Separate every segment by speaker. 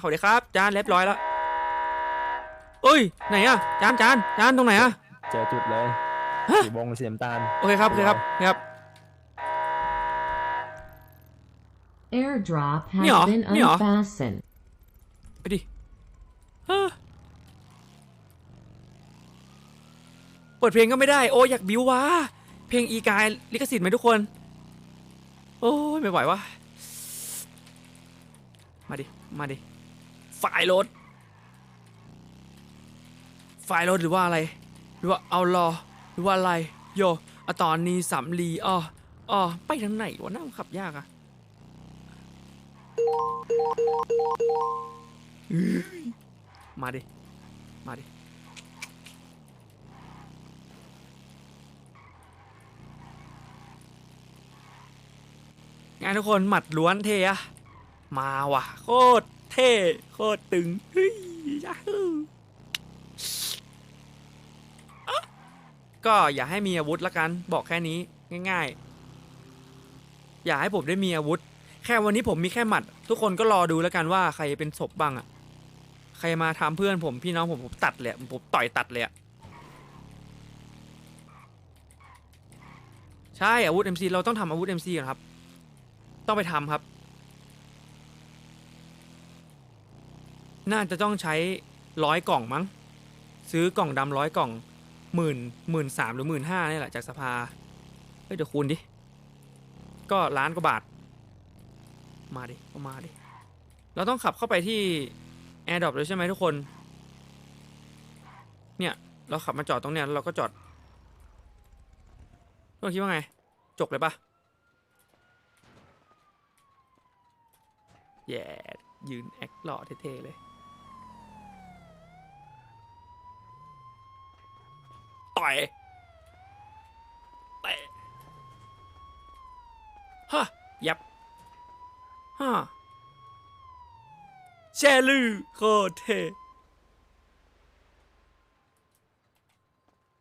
Speaker 1: สวัสดีครับจานเรียบร้อยแล้วเอ้ยไหนอะจานจานจานตรงไหนอะ
Speaker 2: เจอจุดเลย
Speaker 1: ฮะ
Speaker 2: สีวงสีน้ำตาล
Speaker 1: โอเคครับโอเคครับโอเคครับ
Speaker 3: Airdrop has
Speaker 1: Nhỏ,
Speaker 3: been
Speaker 1: nhỏ.
Speaker 3: unfastened.
Speaker 1: ไปดิเฮ้อเปิดเพลงก็ไม่ได้ โอ้ยอยากบิววะเพลงอีกายลิขสิทธิ์ไหมทุกคน โอ้ยไม่ไหววะมาดิ มาดิ ฝ่ายรถ ฝ่ายรถหรือว่าอะไร หรือว่าเอารอ หรือว่าอะไร โยอะตอนนี้สำลีอ้ออ้อไปทางไหนวะน่าขับยากอะมาดิ มาดิ งานทุกคนหมัดล้วนเทอะมาว่ะ โคตร เท่โคตรตึงเฮ้ยยาฮูก็อย่าให้มีอาวุธละกันบอกแค่นี้ง่าย ๆ อย่าให้ผมได้มีอาวุธ แค่วันนี้ผมมีแค่หมัด ทุกคนก็รอดูแล้วกันว่าใครเป็นศพบ้างอะใครมาทำเพื่อนผมพี่น้องผมผมตัดเลยผมต่อยตัดเลยอะใช่อาวุธ MC เราต้องทำอาวุธ MC ก่อนครับ ต้องไปทำครับ น่าจะต้องใช้ร้อยกล่องมั้ง ซื้อกล่องดำร้อยกล่องหมื่นหมื่นสามหรือหมื่นห้านี่แหละจากสภาเฮ้ยเดี๋ยวคูณดิ ก็ล้านกว่าบาท มาดิก็มาดิ เราต้องขับเข้าไปที่ Air d r o p เลยใช่ไหมทุกคน เนี่ย เราขับมาจอดตรงเนี้ยเราก็จอดทุกคนคิดว่าไง จกเลยปะแย่ ยืนแอคหล่อเท่ๆเลย ต่อยเตะฮะยับฮะแชลือโคตรเท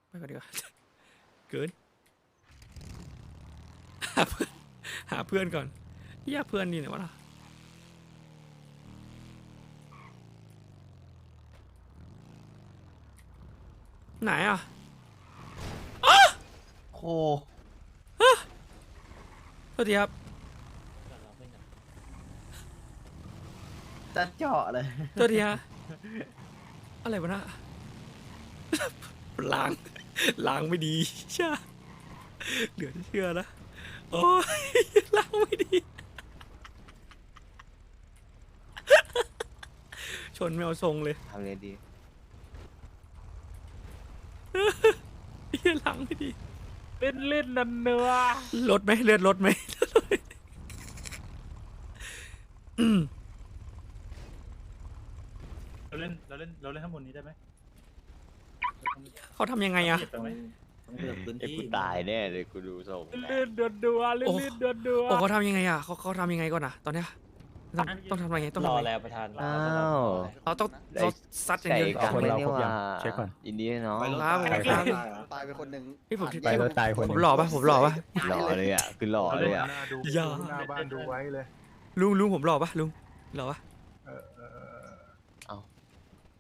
Speaker 1: ไปก่อนดีกว่าเกินหาเพื่อนหาเพื่อนก่อนย่าเพื่อนนี่ไหนวะล่ะไหนอะ
Speaker 4: โค
Speaker 1: โทษทีครับ
Speaker 4: จะเจาะเลย
Speaker 1: โทษทีฮะอะไรวะนะล้างล้างไม่ดีใช่เหลือจะเชื่อนะ โอ้ยล้างไม่ดี ชนไม่เอาทรงเลย
Speaker 4: ทำเลยดี
Speaker 1: เหี้ยล้างไม่ดี
Speaker 2: เล่นเล่นนันเนื้อ
Speaker 1: ลดไหมเลือดลดไหมอืม
Speaker 5: เราเล่นเราเล่นเราเล่นข้างบนนี้ได้ไหม
Speaker 1: เขาทำยังไงอะ
Speaker 5: เก็บไปไหม
Speaker 6: ต้องเลือกพื้น
Speaker 4: ไอ้
Speaker 6: ที่
Speaker 4: กูตายแน่เลยกูดูทรงแล้ว
Speaker 2: เล่นเดือดดัวเล่นเล่นเดือดดัว
Speaker 1: โอ้เขาทำยังไงอะเขาเขาทำยังไงก่อนอะตอนเนี้ย ต้องต้องทำยังไงต้อง
Speaker 6: ร
Speaker 1: ทำ
Speaker 6: อ
Speaker 1: ยังไง
Speaker 6: แล้วประธาน
Speaker 4: อ้าว
Speaker 1: เราต้องเราซัดอย่าง
Speaker 4: ใส่
Speaker 1: เดียว
Speaker 4: กัน
Speaker 2: คน
Speaker 4: ไม่
Speaker 2: เรา
Speaker 4: นี่
Speaker 2: ครบ
Speaker 4: ห
Speaker 2: ยั
Speaker 4: ว่าง
Speaker 2: เช็คก่อน
Speaker 4: ยินดีด้วยน้อง
Speaker 1: ครับผมครับ
Speaker 7: ตายไปคนหนึ่ง
Speaker 1: พี่ผม
Speaker 2: ไปแล้วตายคนห
Speaker 1: ผ
Speaker 2: นึ่
Speaker 1: ม
Speaker 2: ง
Speaker 1: หล่อปะผมหล่อปะ
Speaker 4: หล่อเลยอะคือหล่อเลยอะ
Speaker 1: อย่า
Speaker 5: หน้าบ้านดูไว้เลย
Speaker 1: ลุงลุงผมหล่อปะลุงหล่อปะ
Speaker 4: เอา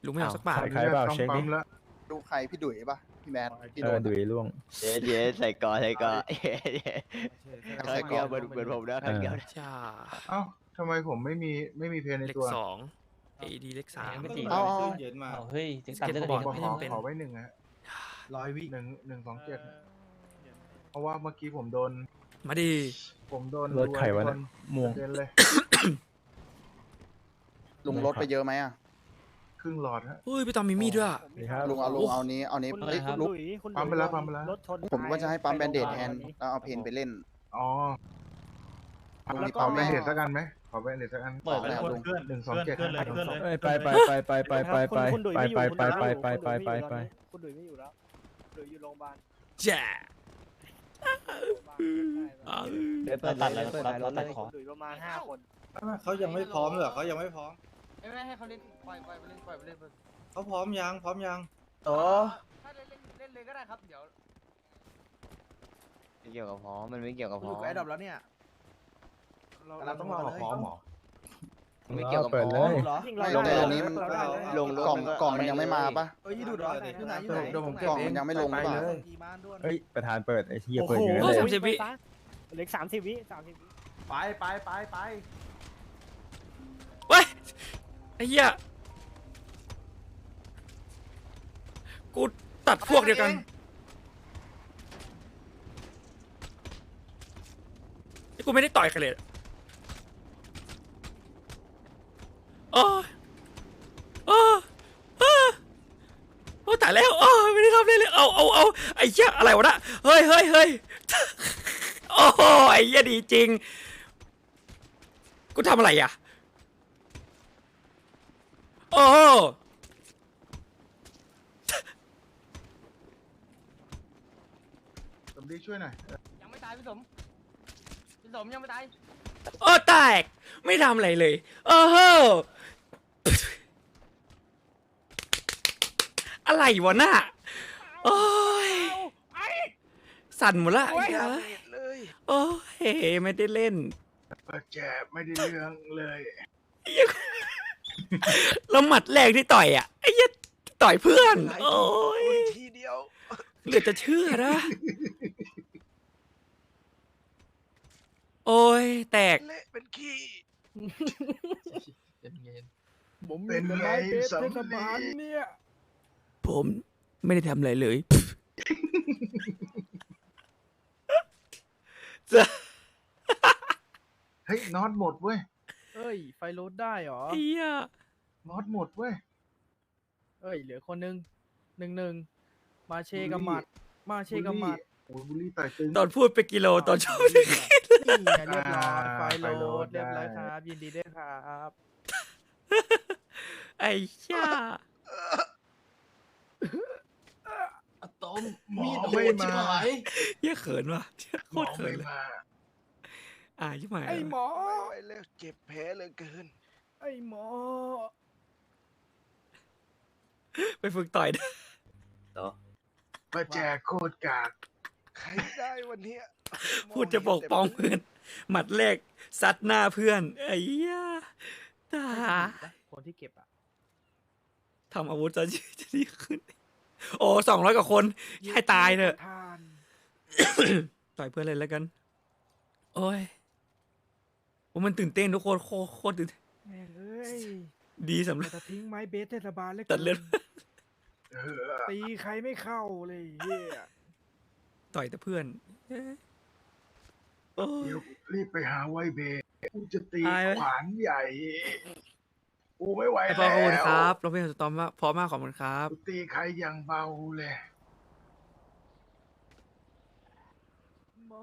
Speaker 1: ลุงไม่เอาสักบาท
Speaker 2: ใครเปล่าเช็คดิ
Speaker 7: ดูใครพี่ดุยปะพี่แมนพี่
Speaker 2: เอ
Speaker 7: โด
Speaker 2: อนดุยล่วง
Speaker 4: เจ๊เจ๊ใส่กอใส่กอเย้เย้ข้างเดียวเหมือนเหมือนผมนะข้างเดียวนะ
Speaker 1: จ้า
Speaker 5: เอ้า ทำไมผมไม่มีไม่มีเพลงใน
Speaker 1: เลข
Speaker 5: ตัว
Speaker 1: สองเอดีเลขสาม
Speaker 6: ไม่ตี
Speaker 7: เอาเอา
Speaker 6: เย็นมาเฮ้ยถึง
Speaker 1: ส
Speaker 6: ตัด
Speaker 1: เก็ต
Speaker 6: เลือด
Speaker 1: บอร์ด
Speaker 6: เอง
Speaker 1: ไม่
Speaker 5: ขอ
Speaker 1: จำเป็น
Speaker 5: ขอไว้หนึ่งฮะ
Speaker 7: ร้อยวิ
Speaker 5: หนึ่งหนึ่งสองเจ็ดเพราะว่าเมื่อกี้ผมโดน
Speaker 1: มาดี
Speaker 5: ผมโดน
Speaker 2: รถไขวะ
Speaker 5: ค
Speaker 2: นะม่วง
Speaker 5: เดินเลย
Speaker 7: ลุงลดไปเยอะไหมอะ
Speaker 5: ครึ่งหลอดฮะ
Speaker 1: อุ้ยพี่ตอมมีมีดด้วยอะ
Speaker 2: นี่ครับ
Speaker 7: ลุงเอาลุงเอานี้เอานี้เอ้ยลุง
Speaker 5: ปั๊มไปแล้วปั๊มไปแล้ว
Speaker 7: ผมก็จะให้ปั๊มแบนเดดแทนแล้วเอาเพนไปเล่น
Speaker 5: อ๋อ
Speaker 7: เอา
Speaker 5: แล้ว
Speaker 7: มี
Speaker 5: ก็
Speaker 7: ปั๊ม
Speaker 5: แบ
Speaker 7: ไหม
Speaker 5: นเด็ดสักอันไหมขอ แบนเด็ดสักอัน
Speaker 6: เปิด
Speaker 7: แล้
Speaker 6: แล้วว
Speaker 7: ลุง
Speaker 5: เคลื่อนหนึ่งสองเจ็ด
Speaker 6: เคลื่อนเลยเคลื่อนเลย
Speaker 2: เอ้ยไปไปไปไปไปไปไปไปไปไปไปไปไปไปไป
Speaker 8: คุณดุยไม่อยู่แล้วดุยอยู่โรงพยาบาล
Speaker 1: แจ้
Speaker 8: โรงพยาบาลใช่
Speaker 1: อ่า
Speaker 6: เปิดตัดเลยตัดตัดขอ
Speaker 8: ดุยประมาณห้าคน
Speaker 9: เขายังไม่พร้อมเหรอเขายังไม่พร้อม
Speaker 8: ไม่ให้เขาเล่นปล่อยปล่อยไปเล่นปล่อยไปเล่น
Speaker 9: เขาพร้อมยังพร้อมยัง
Speaker 4: โอ้
Speaker 8: ถ้าเล่นเล่นเลยก็ได้ครับเดี๋ยว
Speaker 4: ไม่เกี่ยวกับพร้อมมันไม่เกี่ยวกับพร้อม
Speaker 7: อยู่กับไอ้ดอบแล้วเนี่ย
Speaker 9: เราต้องรอพร้อมหรอ
Speaker 4: ไม่เกี่ยวกับ
Speaker 2: เปิดเลย
Speaker 7: ไม่แต่อันนี้มัน
Speaker 4: ลงรถ
Speaker 7: กล่อง
Speaker 4: มันก็
Speaker 7: กล่องมัน
Speaker 4: เอา
Speaker 7: ยังไม่มาปะ
Speaker 9: เอ้ยดูดเหรออยู่ไหนอยู่ไหน
Speaker 5: เดี๋ยวผมเก็บ
Speaker 7: กล่อง
Speaker 5: เอ
Speaker 7: มัน
Speaker 5: ง
Speaker 7: ยังไม่ลง
Speaker 5: ไป
Speaker 7: หรือเปล่า
Speaker 5: เลย
Speaker 2: เฮ้ยประธานเปิดไอ้เหี้ย
Speaker 9: โอ้
Speaker 2: เปิด
Speaker 9: โห
Speaker 2: อยู่
Speaker 1: โอ้
Speaker 2: นั่น
Speaker 1: สาม
Speaker 2: เลย
Speaker 1: สิบวิ
Speaker 8: เหลือสามสิบวิสามสิบวิ
Speaker 5: ไปไปไปไป
Speaker 1: เว้ยไอ้เหี้ยกูตัดพวกเดียวกันนี่กูไม่ได้ต่อยใครเลยโอ้โอ้โอ้โอ้ตายแล้วโอ้ไม่ได้ทำอะไรเลยเอาเอาเอาไอ้เหี้ยอะไรวะนะเฮ้ยเฮ้ยเฮ้ยโอ้ไอ้เหี้ยดีจริง กูทำอะไรอะโอ้
Speaker 5: สมดีช่วยหน่อย
Speaker 8: ยังไม่ตายพี่สมพี่สมยังไม่ตาย
Speaker 1: โอ้แตก ไม่ทำอะไรเลยโอ้โหอะไรวะน่ะโอ้ยสั่นหมดละไอ้เหี้ยโอ้ยไม่ได้เล่น
Speaker 5: ประแจไม่ได้เรื่องเลย
Speaker 1: แล้วหมัดแรกที่ต่อยอะไอ้เหี้ยต่อยเพื่อน โอ้ย
Speaker 4: ทีเดียว
Speaker 1: เหลือจะเชื่อนะ โอ้ยแตก
Speaker 4: เละ เป็นขี้
Speaker 8: ผม
Speaker 5: เป็นไงสำลี
Speaker 8: เนี่ย
Speaker 1: ผมไม่ได้ทำอะไรเลย
Speaker 5: เฮ้ยน็อตหมดเว้ย
Speaker 8: เอ้ย ไฟรถได้เหรอ
Speaker 1: เฮีย
Speaker 5: น็อตหมดเว้ย
Speaker 8: เอ้ย เหลือคนนึงหนึ่งหนึ่งมาเชกับหมัด มาเชกับหมัด
Speaker 5: โอ้ยบุลลี่ต่อยตึง
Speaker 1: ตอนพูดไปกิโลตอนชอบ
Speaker 8: นี่ไงเรียบร้อย
Speaker 5: อ่า
Speaker 8: ไฟ
Speaker 5: ไฟ
Speaker 8: ร
Speaker 5: ร
Speaker 8: ถ
Speaker 5: ถ
Speaker 8: เรียบร้อย
Speaker 5: ได้
Speaker 8: ครับ ยินดีด้วยครับ
Speaker 1: ไอ้ช่า
Speaker 9: ต้ม
Speaker 5: หมอไม่มา
Speaker 1: เฮียเขินว่ะเหี้ย
Speaker 5: ห
Speaker 1: โค
Speaker 5: มอ
Speaker 1: ตรเขิ
Speaker 5: ไม่
Speaker 1: นเลย
Speaker 5: มา
Speaker 1: อ่ายิ่งหมาย
Speaker 8: ไอ้หมอ
Speaker 4: ไม่ไหวแล้วเจ็บแผลเหลือเกิน
Speaker 8: ไอ้หมอ
Speaker 1: ไปฝึกต่อยได้
Speaker 5: ประแจโคตรกาก
Speaker 4: ใครได้วันเนี้ย
Speaker 1: พูดจะปกป้องเพื่อน หมัดแรกซัดหน้าเพื่อนไอ้เหี้ยตาย
Speaker 8: คนที่เก็บอะ
Speaker 1: ทำอาวุธจะจะดีขึ้น โอ้สองร้อยกว่าคนให้ตายเถอะ
Speaker 8: ทาน
Speaker 1: ต่อยเพื่อนเลยแล้วกัน โอ้ยว่ามันตื่นเต้นทุกคนโคตรโคตรตื่นเต้น
Speaker 8: แม่งเอ้ย
Speaker 1: ดีสำหรับ
Speaker 8: แต่ทิ้งไม้เบสเทศบาลเลย
Speaker 1: ตัดเลือด
Speaker 5: เออ
Speaker 8: ตีใครไม่เข้าเลยเฮีย
Speaker 1: ต่อยแต่เพื่อน เอ้ยโอ้ย
Speaker 5: เดี๋ยวรีบไปหาไวเบย์กูจะตี
Speaker 1: ตายไหม
Speaker 5: ขวานใหญ่ กูไม่ไหว
Speaker 1: ไอป
Speaker 5: แล้
Speaker 1: อ
Speaker 5: ว
Speaker 1: ขอบคุณครับเราเป็นสตอมมากพร้อมมากขอบคุณครับ
Speaker 5: กูตีใครอย่างเบาเลย
Speaker 8: หมอ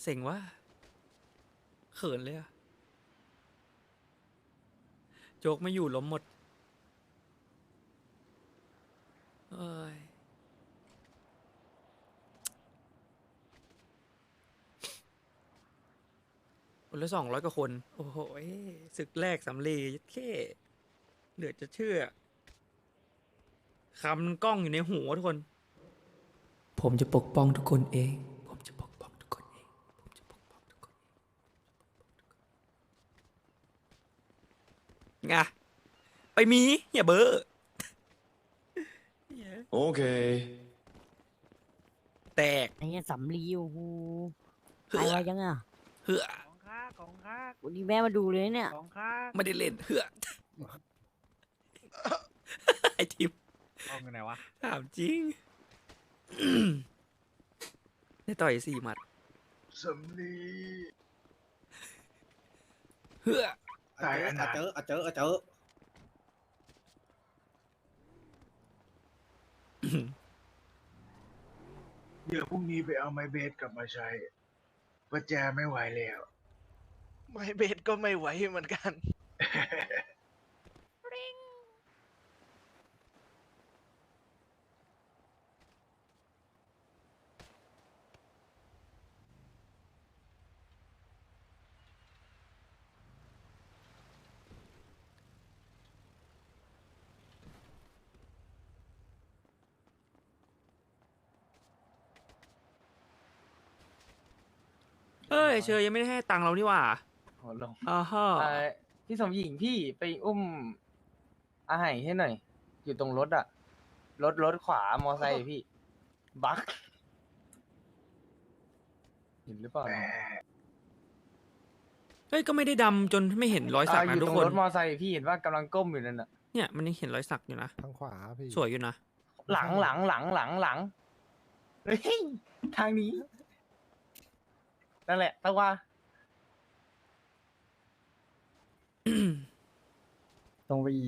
Speaker 1: เซ็งว่าเขินเลยอะโจกไม่อยู่ล้มหมด เอ้ย คนละสองร้อยกว่าคน โอ้โหยศึกแรกสำลีแค่เหลือจะเชื่อคำกล้องอยู่ในหัวทุกคน ผมจะปกป้องทุกคนเอง ผมจะปกป้องทุกคนเอง ผมจะปกป้องทุกคนเองไงไปมีอย่าเบอร์
Speaker 3: โอเค
Speaker 1: แตก
Speaker 10: ไอ้เนี่ยสำลีโอ้โห
Speaker 1: เหื
Speaker 10: ตาย
Speaker 1: อ
Speaker 10: ไวจังอะ
Speaker 1: เหือ
Speaker 8: ของข้าของข้า
Speaker 10: วันนี้แม่มาดูเลยเนี่ย
Speaker 8: ของข้า
Speaker 1: ไม่ได้เล่นเหือไอทิม
Speaker 8: เอาไงวะ
Speaker 1: ถามจริงได้ต่อยสี่หมัด
Speaker 5: สำลี
Speaker 1: เหือ
Speaker 5: ตายอนาถ
Speaker 9: เจออะเจออะเจอ
Speaker 5: เดี๋ยวพรุ่งนี้ไปเอาไม้เบสกลับมาใช้ประแจไม่ไหวแล้ว
Speaker 4: ไม่เบสก็ไม่ไหวเหมือนกัน
Speaker 1: เฮ้ยเชยยังไม่ได้ให้ตังเรานี่หว่า
Speaker 6: โหลง
Speaker 1: อ่าฮะ
Speaker 6: เอ่อพี่สมหญิงพี่ไปอุ้ม อาหารให้หน่อย อยู่ตรงรถอะรถรถขวามอไซค์พี่ บักเห็นหรือเปล่า
Speaker 5: แหม
Speaker 1: เฮ้ยก็ไม่ได้ดำจนไม่เห็นรอยสัก
Speaker 6: อ่าอ
Speaker 1: นะ
Speaker 6: ยู่
Speaker 1: ทุ
Speaker 6: ต
Speaker 1: ก
Speaker 6: รง
Speaker 1: คน
Speaker 6: รถมอไซค์พี่เห็นว่ากำลังก้มอยู่นั่นน่ะ
Speaker 1: เนี่ยมันยังเห็นรอยสักอยู่นะ
Speaker 2: ทางขวาพี่
Speaker 1: สวยอยู่นะ
Speaker 6: หลังหลังหลังหลังหลังเฮ้ยทางนี้นั่นแหละตะว่า
Speaker 2: ตรงไปอี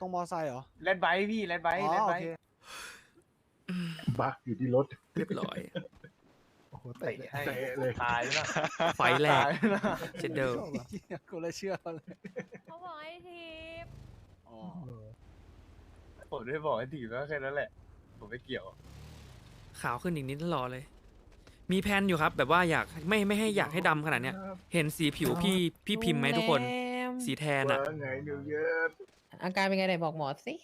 Speaker 2: ตรงมอไซค์เหรอ
Speaker 6: แลดไบค์พี่แลดไบค์แลดไบค์
Speaker 5: บักอยู่ที่รถ
Speaker 1: เรียบร้อย
Speaker 2: โอ้โห
Speaker 6: เตะ
Speaker 2: เตะ
Speaker 6: ให้
Speaker 5: เตะเลย
Speaker 6: ตายแล้วนะ
Speaker 1: ไฟแรก
Speaker 6: ตายแล้วนะ
Speaker 1: เจดเดอร์
Speaker 2: กูเลยเชื่อเลย
Speaker 10: เขาบอกให้ทีบ
Speaker 6: ผมได้บอกให้ถีบแล้วแค่นั้นแหละ ผมไม่เกี่ยว
Speaker 1: ขาวขึ้นอีกนิดตลอดเลย มีแพลนอยู่ครับ แบบว่าอยากไม่ไม่ให้อยากให้ดำขนาดเนี้ยเห็นสีผิวพี่พี่พิมพ์ไหมทุกคน สีแทน
Speaker 5: ว่า
Speaker 1: อะ
Speaker 5: ไงนิวเยอร์
Speaker 3: อาการเป็นไงไหนบอกหมอสิ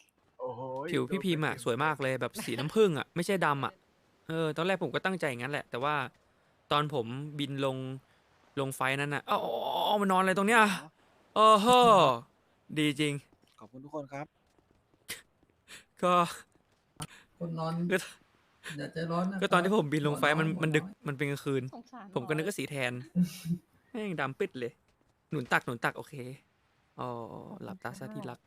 Speaker 5: โอ้โห
Speaker 1: ผิวพี่พิมพ์อะสวยมากเลยแบบสีน้ำผึ้งอะไม่ใช่ดำอะเออตอนแรกผมก็ตั้งใจอย่างนั้นแหละ แต่ว่าตอนผมบินลงลงไฟล์นั้นอะอ๋ออ๋ออ๋อมันนอนอะไรตรงเนี้ยเออเฮ้อดีจริง
Speaker 2: ขอบคุณทุกคนครับ
Speaker 1: ก็
Speaker 3: คนนอน
Speaker 1: ก็
Speaker 3: อย่าใจร้อนนะ
Speaker 1: ก็ตอนที่ผมบินลงไฟล์มันมันดึกมันเป็นกลางคืน
Speaker 10: สงสาร
Speaker 1: ผมก็นึกว่าสีแทนแม่งดำปิดเลย หนุนตักหนุนตักโอเคอ๋อหลับตาซะที่รัก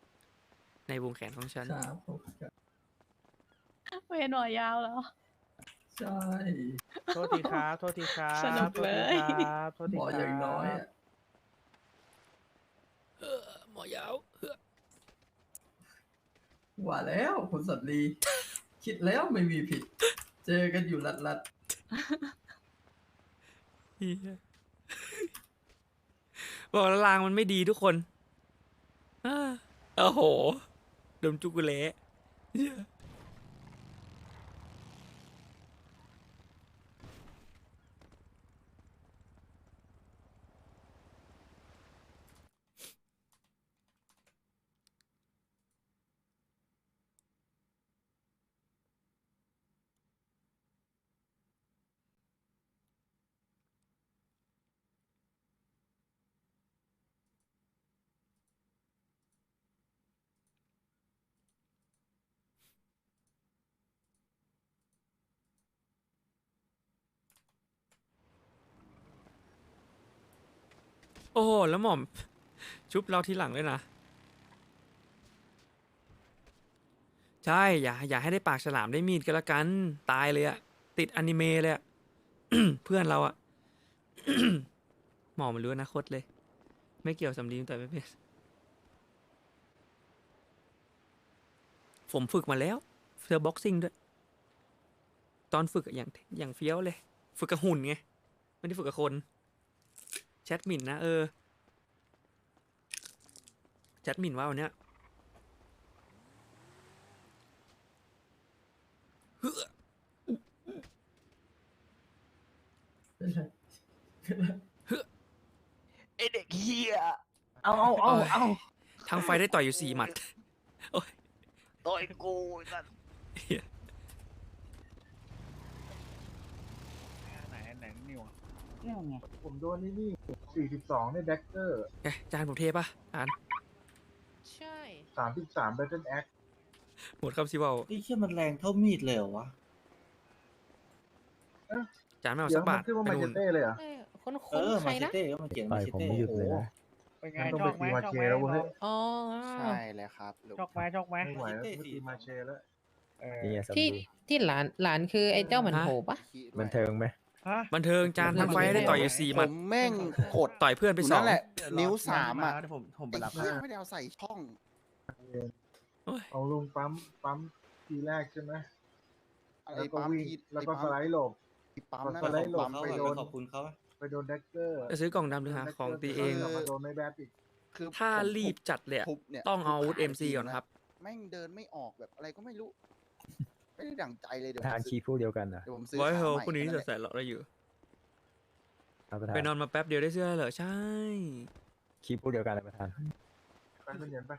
Speaker 1: ในวงแขนของฉัน
Speaker 3: ครับผมครับ
Speaker 10: เวรหน่อยยาวแล้ว
Speaker 3: ใช่
Speaker 8: โทษทีครับ โทษทีครับ
Speaker 10: สนุกเลย
Speaker 8: โทษทีครับโทษ
Speaker 3: ห
Speaker 8: ที
Speaker 3: มอ
Speaker 8: ครับ
Speaker 3: อย่างน้อยอะ
Speaker 1: เออหมอยาวเออ
Speaker 3: ว่าแล้วคุณสัตลี คิดแล้วไม่มีผิด เจอกันอยู่ลัดลัด
Speaker 1: เหี้ยบอกแล้วรางมันไม่ดีทุกคนอ้าโอ้โหดมจุกุเละเหี้ย โอ้โหแล้วหม่อม ชุบเราทีหลังเลยนะ ใช่ อย่า อย่าให้ได้ปากฉลามได้มีดก็แล้วกัน ตายเลยอะติดอนิเมะเลยอะเพื่อนเราอะหมอมันรู้อนาคตเลย ไม่เกี่ยวสำลีแต่ไม่เป็นผมฝึกมาแล้วเซอบ็อกซิ่งด้วย ตอนฝึกอย่างอย่างเฟี้ยวเลย ฝึกกับหุ่นไง ไม่ได้ฝึกกับคน แชทหมิ่นนะเออแชทหมิ่นว่าวันเนี้ย
Speaker 3: เป็นไอ
Speaker 4: เด็กเฮีย
Speaker 6: เอาเอาเอาเอา
Speaker 1: ทางไฟได้ต่อยอยู่สี่หมัด
Speaker 4: ต่อยกูนั่ น
Speaker 5: ผมโดนนี่นี่สี่สิบสองในแดกเกอร์
Speaker 1: ไงจานผมเทปะอ่าน
Speaker 3: ใช่
Speaker 5: สามสิบสามแบทเทิลแอค
Speaker 1: หมดคำสิเว่า
Speaker 9: ไอ้เชี่ยมันแรงเท่ามีดเลยเหรอวะ
Speaker 1: จานไม่เอา
Speaker 5: เดี๋
Speaker 1: สั
Speaker 5: ยว
Speaker 1: ก
Speaker 5: มั
Speaker 1: บานท
Speaker 5: ขึ้นว่า
Speaker 1: ไป
Speaker 5: มาเจ
Speaker 1: นู่น
Speaker 5: เต้เลยเหรอะ
Speaker 3: คน
Speaker 9: เอ
Speaker 3: คน
Speaker 9: อ
Speaker 3: ใคร
Speaker 9: มาเช
Speaker 3: นะ
Speaker 9: เต้ก็มาเขียน
Speaker 2: ไป
Speaker 9: มาเช
Speaker 2: ผม
Speaker 9: เต้
Speaker 2: ไม่หยุด
Speaker 9: โอ้
Speaker 2: เลย
Speaker 9: โห
Speaker 2: นะ
Speaker 8: เป็นไง
Speaker 5: มันต้อง
Speaker 8: ช
Speaker 5: ไป
Speaker 8: อบไหม
Speaker 5: ตีมา
Speaker 8: ชอบ
Speaker 5: เช
Speaker 8: ไหม
Speaker 5: แล้วเว้ย
Speaker 3: อ๋อ
Speaker 7: ใช่แล้วครับลูก
Speaker 8: ชอบไหมชอบไหม
Speaker 5: ไม่ไหวแล้วต้องไปตีมาเชแล้ว
Speaker 8: เออ
Speaker 2: นี่ไงสำ
Speaker 3: ที่
Speaker 2: ลี
Speaker 3: ที่หลานหลานคือไอ้เจ้าหมันโหปะ
Speaker 7: ขี้ด้วย
Speaker 2: บันเทิงไหม
Speaker 8: ฮะ
Speaker 1: บันเทิงจานทางไฟได้ต่อยอยู่สี่ห
Speaker 7: ผ
Speaker 1: มัด
Speaker 7: มแม่งกด
Speaker 1: ต่อยเพื่อนไป
Speaker 7: อยู่
Speaker 1: สอ
Speaker 7: นั่
Speaker 1: ง
Speaker 7: นแหละ นิ้วสามอะ
Speaker 9: ผมผมไป
Speaker 7: ไอ้
Speaker 9: รับ
Speaker 7: เหี้ยไม่ได้เอาใส่ช่อง
Speaker 5: เอาลงปั๊มปั๊มทีแรกใช่ไหม
Speaker 7: อะไร
Speaker 5: แล้วก็
Speaker 7: ปั๊ม
Speaker 5: วิ่ง
Speaker 7: ที
Speaker 5: แล้วก็
Speaker 7: ไอ้
Speaker 5: สไลด์หลบ
Speaker 7: ปั๊มนั่น
Speaker 5: สไล
Speaker 7: แหละ
Speaker 5: ด์หลบ
Speaker 7: ปั๊ม
Speaker 5: ไป
Speaker 7: ไป
Speaker 5: โด
Speaker 7: โด
Speaker 5: น
Speaker 7: น
Speaker 9: ขอบคุณเขา
Speaker 5: ไปโดนแดกเกอร์
Speaker 1: จะซื้อกล่องดำหรือหาของตีเอง
Speaker 5: แล้วมาโดนไม่แบบอีก
Speaker 7: คือ
Speaker 1: ถ้า
Speaker 7: ผม
Speaker 1: รีบจัดเลยอะ
Speaker 7: ทุบเนี่ย
Speaker 1: ต้องเอาอาวุธ
Speaker 7: ทุบ
Speaker 1: MC
Speaker 7: จงๆ
Speaker 1: ก่อนครับ
Speaker 7: แม่งเดินไม่ออกแบบอะไรก็ไม่รู้ ไม่ได้ดั่งใจเลยเดี๋ยว
Speaker 2: ทาน
Speaker 7: ผม
Speaker 2: คี
Speaker 7: ซื้อ
Speaker 2: พวกเดียวกันนะ
Speaker 7: เดี๋ยวผมซื้อ
Speaker 1: ไว้เฮ
Speaker 7: ขา
Speaker 1: ล
Speaker 7: ใหม่
Speaker 1: พรุ่งนี้
Speaker 7: แค่
Speaker 1: ส
Speaker 7: นั้น
Speaker 1: ดใสเราได้อยู่
Speaker 2: เอาประธา
Speaker 1: ไป
Speaker 2: น
Speaker 1: นอนมาแป๊บเดียวได้เสื้อเหรอใช่
Speaker 2: คีพวกเดียวกันเลยประธาน
Speaker 5: ไปเป็นเหรียญไป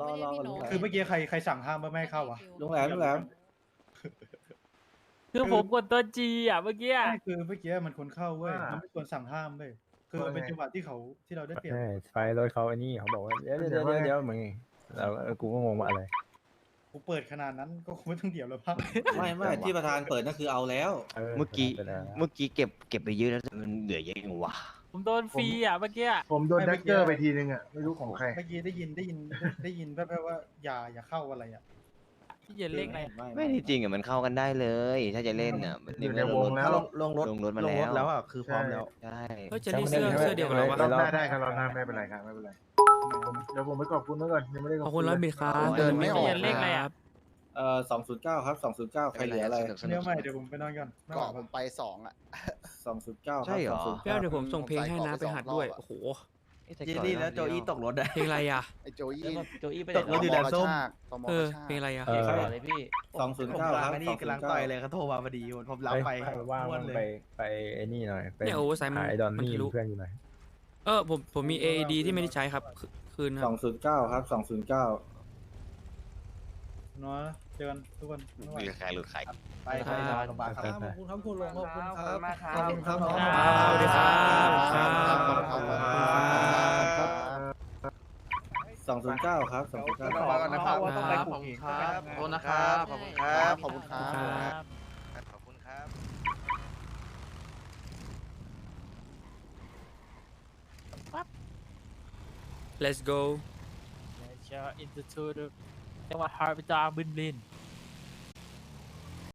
Speaker 9: รอรอรอ
Speaker 3: คือเมื่อกี้
Speaker 9: โรงแรมโรงแรม
Speaker 8: คือผมกดตัวจีอะเมื่อกี้
Speaker 2: ไม่คือเมื่อกี้มันควรเข้าเว้ย
Speaker 5: ว่ามั
Speaker 2: มันไม่ควรสั่งห้ามเว้ยคือมันเป็นจังหวะที่เขาที่เราได้เปรียบ
Speaker 11: ใช่ไฟรถเขาอันนี้เขาบอกว่าเดี๋ยวเดี๋ยวเดี๋ยวเดี๋ยวมึงเราเออกูก็งงว่าอะไร
Speaker 2: กูเปิดขนาดนั้นก็คงไม่ต้องเดี๋ยวแล้วพัก
Speaker 9: ไม่ไม่ที่ประธานเปิดนั่นคือเอาแล้ว
Speaker 11: เเมื่
Speaker 4: อกี้
Speaker 11: ไปแล้ว
Speaker 4: เมื่อกี้เก็บเก็บไปเยอะแล้วแต่มันเหลือเยอะจังวะ
Speaker 8: ผมโดนฟรีอะเมื่อกี้
Speaker 5: ผมโดนแดกเกอร์ไปทีนึงอะไม่รู้ของใคร
Speaker 2: เมื่อกี้ได้ยินได้ยินได้ยินแว่วๆว่าอย่าอย่าเข้าอะไรอะ
Speaker 8: พี่เย็นเลขไหน
Speaker 4: ไม่ที่จริงอะมันเข้ากันได้เลย ถ้าจะเล่นอะมัน
Speaker 5: อยู่ในวงแล้ว
Speaker 9: ลงรถ
Speaker 4: ลงรถมา
Speaker 9: ลงรถ
Speaker 4: แล้
Speaker 9: แล้ววอะคือพร้อมแล้ว
Speaker 4: ใช่
Speaker 1: เฮ้ยเจนนี่เสื้อเสื้อเดียวกับเรา
Speaker 5: ร
Speaker 1: วะ
Speaker 5: อบหน้าได้ครับรอบหน้าไม่เป็นไรครับไม่เป็นไรผม เดี๋ยวผมไปขอบคุณไว้ก่อนยังไม่ได้
Speaker 1: ขอบคุณร้อยบิตครับ
Speaker 7: เดินไม่ออก
Speaker 1: เย็นเลขอะไรอะ
Speaker 9: เอ่อสองศูนย์เก้าครับสองศูนย์เก้าใครเหลืออะไร
Speaker 2: เดี๋ยวใหม่เดี๋ยวผมไปนอนก่อนไม่ไหว
Speaker 7: เกาะผ
Speaker 2: ปะ
Speaker 7: มไปสองอะ
Speaker 9: สองศูนย์เก้า
Speaker 4: ใช่เหรอ
Speaker 1: พี่เอาเดี๋ยวผมส่งเพลงให้นะไปหัดด้วยโอ้โห
Speaker 9: เจนี่แล้วโจอี้ตกรถได้
Speaker 1: เพลงอะไรอะ
Speaker 7: ไอโจยี่
Speaker 9: โจอี้ไป
Speaker 7: ตกรถอยู่แดนส้มตม
Speaker 1: เอก
Speaker 7: ระ
Speaker 1: อ
Speaker 7: ชาก
Speaker 1: เพลงอะไรอะ
Speaker 11: เออ
Speaker 9: เลยพี่สองศูนย์เก้าครับนี่กำลังต่อยเลยเขาโทรมาพอดีผมรับไป
Speaker 11: เอ้ยว่างๆไปไปไอ้นี่หน่อยไป
Speaker 1: เนี่ยโอ้สายมัน
Speaker 11: หาไอ้ดอน
Speaker 1: มัน
Speaker 11: นี่
Speaker 1: ทะลุ
Speaker 11: เพื่อนอยู่หน่อย
Speaker 1: เออผมผมมี AED ที่ไม่ได้ใช้ครับ คืคืนค
Speaker 9: ส
Speaker 1: รั
Speaker 9: อบ งศูนย์เก้าครับสองศูนย์เก้า
Speaker 2: เนาะเจอกันทุกคนไม่ไหว
Speaker 4: หรือใครหรือใคร
Speaker 9: ไปไปนอนโรงพยาบาลครับ
Speaker 11: ไป
Speaker 9: ขอบคุณครับคุณลงขอบคุณครับ
Speaker 6: มากครับ
Speaker 9: ขอบคุณครับ
Speaker 6: ขอบ
Speaker 9: น้อง
Speaker 6: คุณครับ
Speaker 1: สวัสดีครับ
Speaker 7: ครับ
Speaker 9: สองศูนย์เก้าครับสองศูนย์เก้า
Speaker 6: ต้องมาก่อนนะครับ
Speaker 1: ต้องไปปลูก
Speaker 6: หินครับ
Speaker 9: ขอบคุณนะครับ ขอบคุณค
Speaker 7: ค
Speaker 9: รั
Speaker 7: รับบขอบคุณครับ
Speaker 4: ขอบคุณครับ
Speaker 1: let's go
Speaker 8: เชียร์อินทูทูจั